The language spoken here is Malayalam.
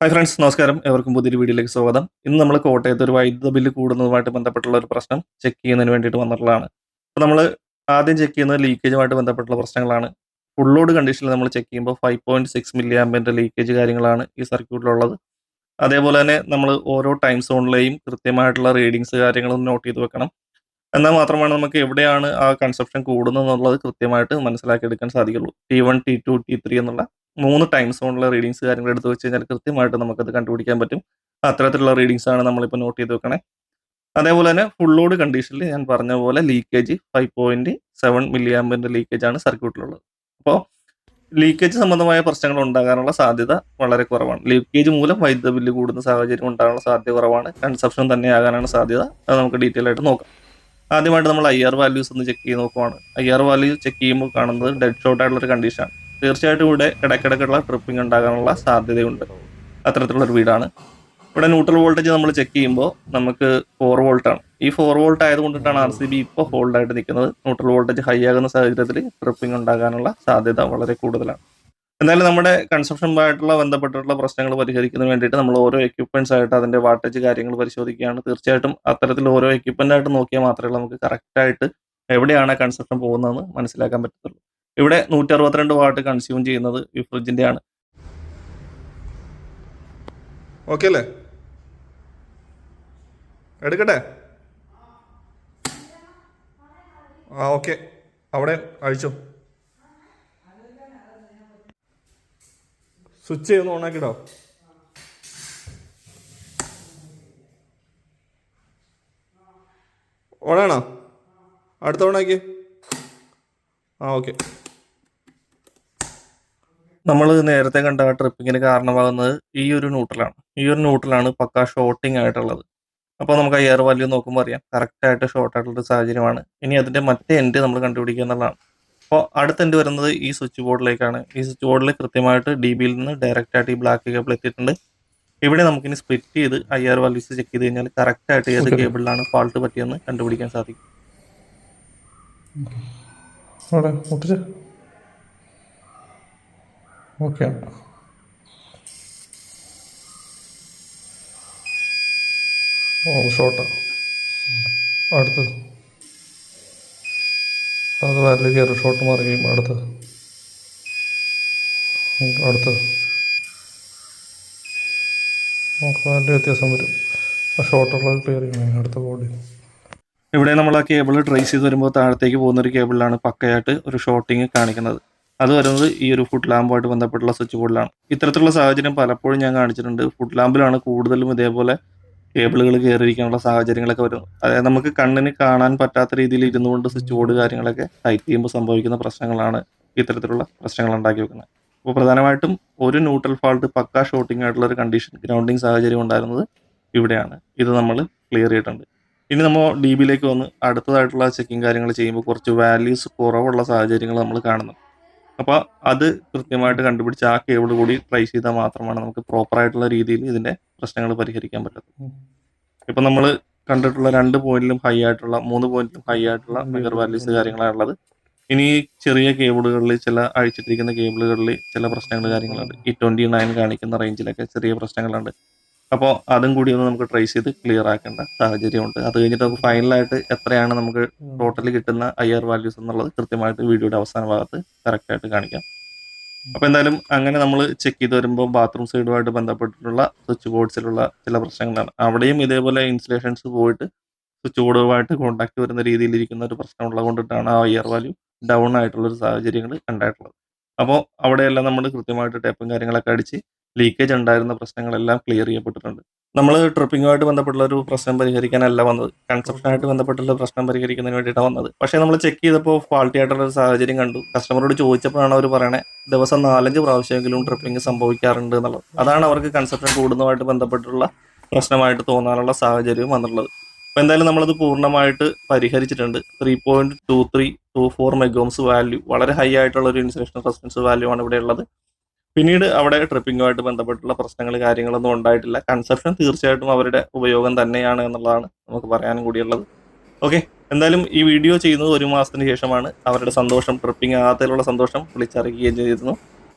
ഹായ് ഫ്രണ്ട്സ് നമസ്കാരം. എവർക്കും പുതിയൊരു വീഡിയോയിലേക്ക് സ്വാഗതം. ഇന്ന് നമ്മൾ കോട്ടയത്ത് ഒരു വൈദ്യുത ബില്ല് കൂടുന്നതുമായിട്ട് ബന്ധപ്പെട്ടുള്ള ഒരു പ്രശ്നം ചെക്ക് ചെയ്യുന്നതിന് വേണ്ടിയിട്ട് വന്നിട്ടുള്ളതാണ്. അപ്പോൾ നമ്മൾ ആദ്യം ചെക്ക് ചെയ്യുന്നത് ലീക്കേജുമായിട്ട് ബന്ധപ്പെട്ടുള്ള പ്രശ്നങ്ങളാണ്. ഫുൾ ലോഡ് കണ്ടീഷനിൽ നമ്മൾ ചെക്ക് ചെയ്യുമ്പോൾ ഫൈവ് പോയിന്റ് സിക്സ് മില്ലി ആമ്പിന്റെ ലീക്കേജ് കാര്യങ്ങളാണ് ഈ സർക്യൂട്ടിലുള്ളത് അതേപോലെ തന്നെ നമ്മൾ ഓരോ ടൈം സോണിലെയും കൃത്യമായിട്ടുള്ള റീഡിങ്സ് കാര്യങ്ങളും നോട്ട് ചെയ്ത് വെക്കണം. എന്നാൽ മാത്രമാണ് നമുക്ക് എവിടെയാണ് ആ കൺസപ്ഷൻ കൂടുന്നത് എന്നുള്ളത് കൃത്യമായിട്ട് മനസ്സിലാക്കിയെടുക്കാൻ സാധിക്കുള്ളൂ. T one T two T three എന്നുള്ള മൂന്ന് ടൈം സോണിലെ റീഡിങ്സ് കാര്യങ്ങൾ എടുത്ത് വെച്ച് കഴിഞ്ഞാൽ കൃത്യമായിട്ട് നമുക്കത് കണ്ടുപിടിക്കാൻ പറ്റും. അത്തരത്തിലുള്ള റീഡിങ്സ് ആണ് നമ്മളിപ്പോൾ നോട്ട് ചെയ്ത് വെക്കണേ. അതേപോലെ തന്നെ ഫുൾ ലോഡ് കണ്ടീഷനിൽ ഞാൻ പറഞ്ഞ പോലെ leakage five point seven milli ആമ്പിന്റെ ലീക്കേജ് ആണ് സർക്യൂട്ടിലുള്ളത് അപ്പോൾ ലീക്കേജ് സംബന്ധമായ പ്രശ്നങ്ങൾ ഉണ്ടാകാനുള്ള സാധ്യത വളരെ കുറവാണ്. ലീക്കേജ് മൂലം വൈദ്യുത ബില്ല് കൂടുന്ന സാഹചര്യം ഉണ്ടാകാനുള്ള സാധ്യത കുറവാണ്. കൺസപ്ഷൻ തന്നെ ആകാനാണ് സാധ്യത. അത് നമുക്ക് ഡീറ്റെയിൽ ആയിട്ട് നോക്കാം. ആദ്യമായിട്ട് നമ്മൾ ഐ ആർ വാല്യൂസ് ഒന്ന് ചെക്ക് ചെയ്ത് നോക്കുവാണ്. ഐ ആർ വാല്യൂ ചെക്ക് ചെയ്യുമ്പോൾ കാണുന്നത് ഡെഡ് ഷോർട്ട് ആയിട്ടുള്ള ഒരു കണ്ടീഷനാണ് തീർച്ചയായിട്ടും ഇവിടെ ഇടയ്ക്കിടയ്ക്കുള്ള ട്രിപ്പിംഗ് ഉണ്ടാകാനുള്ള സാധ്യതയുണ്ട്. അത്തരത്തിലുള്ളൊരു വീടാണ്. ഇവിടെ ന്യൂട്രൽ വോൾട്ടേജ് നമ്മൾ ചെക്ക് ചെയ്യുമ്പോൾ നമുക്ക് ഫോർ വോൾട്ട് ആണ്. ഈ ഫോർ വോൾട്ട് ആയതുകൊണ്ടിട്ടാണ് ആർ സി ബി ഇപ്പോൾ ഹോൾഡ് ആയിട്ട് നിൽക്കുന്നത്. ന്യൂട്രൽ വോൾട്ടേജ് ഹൈ ആകുന്ന സാഹചര്യത്തിൽ ട്രിപ്പിംഗ് ഉണ്ടാകാനുള്ള സാധ്യത വളരെ കൂടുതലാണ്. എന്തായാലും നമ്മുടെ കൺസപ്ഷനുമായിട്ടുള്ള ബന്ധപ്പെട്ടിട്ടുള്ള പ്രശ്നങ്ങൾ പരിഹരിക്കുന്നതിന് വേണ്ടിയിട്ട് നമ്മൾ ഓരോ എക്യുപ്മെന്റ്സ് ആയിട്ട് അതിന്റെ വാട്ടേജ് കാര്യങ്ങൾ പരിശോധിക്കുകയാണ്. തീർച്ചയായിട്ടും അത്തരത്തിൽ ഓരോ എക്യുപ്മെന്റ് ആയിട്ട് നോക്കിയാൽ മാത്രമേ നമുക്ക് കറക്റ്റായിട്ട് എവിടെയാണ് കൺസപ്ഷൻ പോകുന്നതെന്ന് മനസ്സിലാക്കാൻ പറ്റത്തുള്ളൂ. ഇവിടെ നൂറ്റി അറുപത്തിരണ്ട് വാട്ട് കൺസ്യൂം ചെയ്യുന്നത് ഈ ഫ്രിഡ്ജിന്റെ ആണ് ഓക്കെ അല്ലേ? എടുക്കട്ടെ? ആ ഓക്കെ അവിടെ അഴിച്ചു. സ്വിച്ച് ചെയ്തൊന്ന് ഓണാക്കിടോ ഓണാണോ അടുത്ത ഓണാക്കി ആ ഓക്കെ നമ്മൾ നേരത്തെ കണ്ട ആ ട്രിപ്പിങ്ങിന് കാരണമാകുന്നത് ഈ ഒരു ന്യൂട്രലാണ് ഈ ഒരു ന്യൂട്രലാണ് പക്ക ഷോർട്ടിംഗ് ആയിട്ടുള്ളത്. അപ്പോൾ നമുക്ക് ആ എയർ വാല്യൂ നോക്കുമ്പോൾ അറിയാം. കറക്റ്റായിട്ട് ഷോർട്ട് ആയിട്ടുള്ള ഒരു സാഹചര്യമാണ്. ഇനി അതിന്റെ മറ്റേ എൻഡ് നമ്മൾ കണ്ടുപിടിക്കുക എന്നുള്ളതാണ്. അപ്പോൾ അടുത്ത എൻഡ് വരുന്നത് ഈ സ്വിച്ച് ബോർഡിലേക്കാണ് ഈ സ്വിച്ച് ബോർഡിൽ കൃത്യമായിട്ട് ഡി ബിയിൽ നിന്ന് ഡയറക്റ്റായിട്ട് ഈ ബ്ലാക്ക് കേബിൾ എത്തിയിട്ടുണ്ട്. ഇവിടെ നമുക്കിനി സ്പ്ലിറ്റ് ചെയ്ത് ഐ ആർ വാല്യൂസ് ചെക്ക് ചെയ്ത് കഴിഞ്ഞാൽ കറക്റ്റായിട്ട് ഏത്. കേബിളിലാണ് ഫാൾട്ട് പറ്റിയെന്ന് കണ്ടുപിടിക്കാൻ സാധിക്കും. ഓക്കെ. ഓ ഷോട്ടാണ് അടുത്തത്. അത് വരൽ കയറി ഷോട്ട് മാറി കഴിയുമ്പോൾ അടുത്തത് അടുത്തത് നമുക്ക് വലിയ വ്യത്യാസം വരും. ആ ഷോർട്ടുള്ളത് ക്ലിയർ ചെയ്യണം അടുത്ത ബോഡി ഇവിടെ നമ്മൾ ആ കേബിൾ ട്രേസ് ചെയ്ത് വരുമ്പോൾ താഴത്തേക്ക് പോകുന്ന ഒരു കേബിളിലാണ് പക്കയായിട്ട് ഒരു ഷോട്ടിങ് കാണിക്കുന്നത്. അത് വരുന്നത് ഈ ഒരു ഫുഡ് ലാമ്പുമായിട്ട് ബന്ധപ്പെട്ടുള്ള സ്വിച്ച് ബോർഡിലാണ് ഇത്തരത്തിലുള്ള സാഹചര്യം പലപ്പോഴും ഞാൻ കാണിച്ചിട്ടുണ്ട്. ഫുഡ് ലാമ്പിലാണ് കൂടുതലും ഇതേപോലെ കേബിളുകൾ കയറിയിരിക്കാനുള്ള സാഹചര്യങ്ങളൊക്കെ വരും അതായത് നമുക്ക് കണ്ണിന് കാണാൻ പറ്റാത്ത രീതിയിൽ ഇരുന്നുകൊണ്ട് സ്വിച്ച് ബോർഡ് കാര്യങ്ങളൊക്കെ ടൈറ്റ് ചെയ്യുമ്പോൾ സംഭവിക്കുന്ന പ്രശ്നങ്ങളാണ് ഇത്തരത്തിലുള്ള പ്രശ്നങ്ങൾ ഉണ്ടാക്കി വെക്കുന്നത്. അപ്പോൾ പ്രധാനമായിട്ടും ഒരു ന്യൂട്രൽ ഫാൾട്ട് പക്ക ഷോട്ടിംഗ് ആയിട്ടുള്ള ഒരു കണ്ടീഷൻ ഗ്രൗണ്ടിങ് സാഹചര്യം ഉണ്ടായിരുന്നത് ഇവിടെയാണ്. ഇത് നമ്മൾ ക്ലിയർ ചെയ്തിട്ടുണ്ട്. ഇനി നമ്മൾ ഡി ബിയിലേക്ക് വന്ന് അടുത്തതായിട്ടുള്ള ചെക്കിങ് കാര്യങ്ങൾ ചെയ്യുമ്പോൾ കുറച്ച് വാല്യൂസ് കുറവുള്ള സാഹചര്യങ്ങൾ നമ്മൾ കാണുന്നു. അപ്പോൾ അത് കൃത്യമായിട്ട് കണ്ടുപിടിച്ച് ആ കേബിൾ കൂടി ട്രൈ ചെയ്താൽ മാത്രമാണ് നമുക്ക് പ്രോപ്പർ ആയിട്ടുള്ള രീതിയിൽ ഇതിന്റെ പ്രശ്നങ്ങൾ പരിഹരിക്കാൻ പറ്റത്തുള്ളൂ. ഇപ്പം നമ്മൾ കണ്ടിട്ടുള്ള രണ്ട് പോയിന്റിലും ഹൈ ആയിട്ടുള്ള മൂന്ന് പോയിന്റിലും ഹൈ ആയിട്ടുള്ള മെഗർ വാല്യൂസ് കാര്യങ്ങളാണ് ഉള്ളത്. ഇനി ചെറിയ കേബിളുകളിൽ ചില അഴിച്ചിട്ടിരിക്കുന്ന കേബിളുകളിൽ ചില പ്രശ്നങ്ങൾ കാര്യങ്ങളുണ്ട്. ഈ ട്വന്റി നയൻ കാണിക്കുന്ന റേഞ്ചിലൊക്കെ ചെറിയ പ്രശ്നങ്ങളുണ്ട്. അപ്പോൾ അതും കൂടി ഒന്ന് നമുക്ക് ട്രേസ് ചെയ്ത് ക്ലിയർ ആക്കേണ്ട സാഹചര്യമുണ്ട്. അത് കഴിഞ്ഞിട്ട് നമുക്ക് ഫൈനലായിട്ട് എത്രയാണ് നമുക്ക് ടോട്ടലി കിട്ടുന്ന ഐ ആർ വാല്യൂസ് എന്നുള്ളത് കൃത്യമായിട്ട് വീഡിയോയുടെ അവസാന ഭാഗത്ത് കറക്റ്റ് ആയിട്ട് കാണിക്കാം. അപ്പൊ എന്തായാലും അങ്ങനെ നമ്മൾ ചെക്ക് ചെയ്ത് വരുമ്പോൾ ബാത്റൂം സൈഡുമായിട്ട് ബന്ധപ്പെട്ടിട്ടുള്ള സ്വിച്ച് ബോർഡ്സിലുള്ള ചില പ്രശ്നങ്ങളാണ്. അവിടെയും ഇതേപോലെ ഇൻസ്റ്റലേഷൻസ് പോയിട്ട് സ്വിച്ച് ബോർഡുമായിട്ട് കോൺടാക്ട് വരുന്ന രീതിയിൽ ഇരിക്കുന്ന ഒരു പ്രശ്നമുള്ളത് കൊണ്ടിട്ടാണ് ആ ആർ വാല്യൂ ഡൗൺ ആയിട്ടുള്ള ഒരു സാഹചര്യങ്ങൾ ഉണ്ടായിട്ടുള്ളത്. അപ്പോൾ അവിടെയെല്ലാം നമ്മൾ കൃത്യമായിട്ട് ടേപ്പും കാര്യങ്ങളൊക്കെ അടിച്ച് ലീക്കേജ് ഉണ്ടായിരുന്ന പ്രശ്നങ്ങളെല്ലാം ക്ലിയർ ചെയ്യപ്പെട്ടിട്ടുണ്ട്. നമ്മൾ ട്രിപ്പിങ്ങുമായിട്ട് ബന്ധപ്പെട്ടുള്ള ഒരു പ്രശ്നം പരിഹരിക്കാനല്ല വന്നത്. കൺസപ്ഷനായിട്ട് ബന്ധപ്പെട്ടുള്ള പ്രശ്നം പരിഹരിക്കുന്നതിന് വേണ്ടിയിട്ടാണ് വന്നത്. പക്ഷേ നമ്മൾ ചെക്ക് ചെയ്തപ്പോൾ ഫാൾട്ടി ആയിട്ടുള്ള ഒരു സാഹചര്യം കണ്ടു. കസ്റ്റമറോട് ചോദിച്ചപ്പോഴാണ് അവർ പറയണേ ദിവസം നാലഞ്ച് പ്രാവശ്യമെങ്കിലും ട്രിപ്പിംഗ് സംഭവിക്കാറുണ്ട് എന്നുള്ളത്. അതാണ് അവർക്ക് കൺസപ്ഷൻ കൂടുന്നതുമായിട്ട് ബന്ധപ്പെട്ടുള്ള പ്രശ്നമായിട്ട് തോന്നാനുള്ള സാഹചര്യം വന്നിട്ടുള്ളത്. അപ്പോൾ എന്തായാലും നമ്മളത് പൂർണമായിട്ട് പരിഹരിച്ചിട്ടുണ്ട്. Three point two three two four megohms value വളരെ ഹൈ ആയിട്ടുള്ള ഒരു ഇൻസുലേഷൻ റെസിസ്റ്റൻസ് വാല്യൂ ആണ് ഇവിടെ ഉള്ളത്. പിന്നീട് അവിടെ ട്രിപ്പിങ്ങുമായിട്ട് ബന്ധപ്പെട്ടുള്ള പ്രശ്നങ്ങൾ കാര്യങ്ങളൊന്നും ഉണ്ടായിട്ടില്ല. കൺസെപ്ഷൻ തീർച്ചയായിട്ടും അവരുടെ ഉപയോഗം തന്നെയാണ് എന്നുള്ളതാണ് നമുക്ക് പറയാനും കൂടിയുള്ളത്. ഓക്കെ എന്തായാലും ഈ വീഡിയോ ചെയ്യുന്നത് ഒരു മാസത്തിന് ശേഷമാണ് അവരുടെ സന്തോഷം ട്രിപ്പിംഗ് ആകാത്തതിലുള്ള സന്തോഷം വിളിച്ചറിയുകയും ചെയ്തിരുന്നു.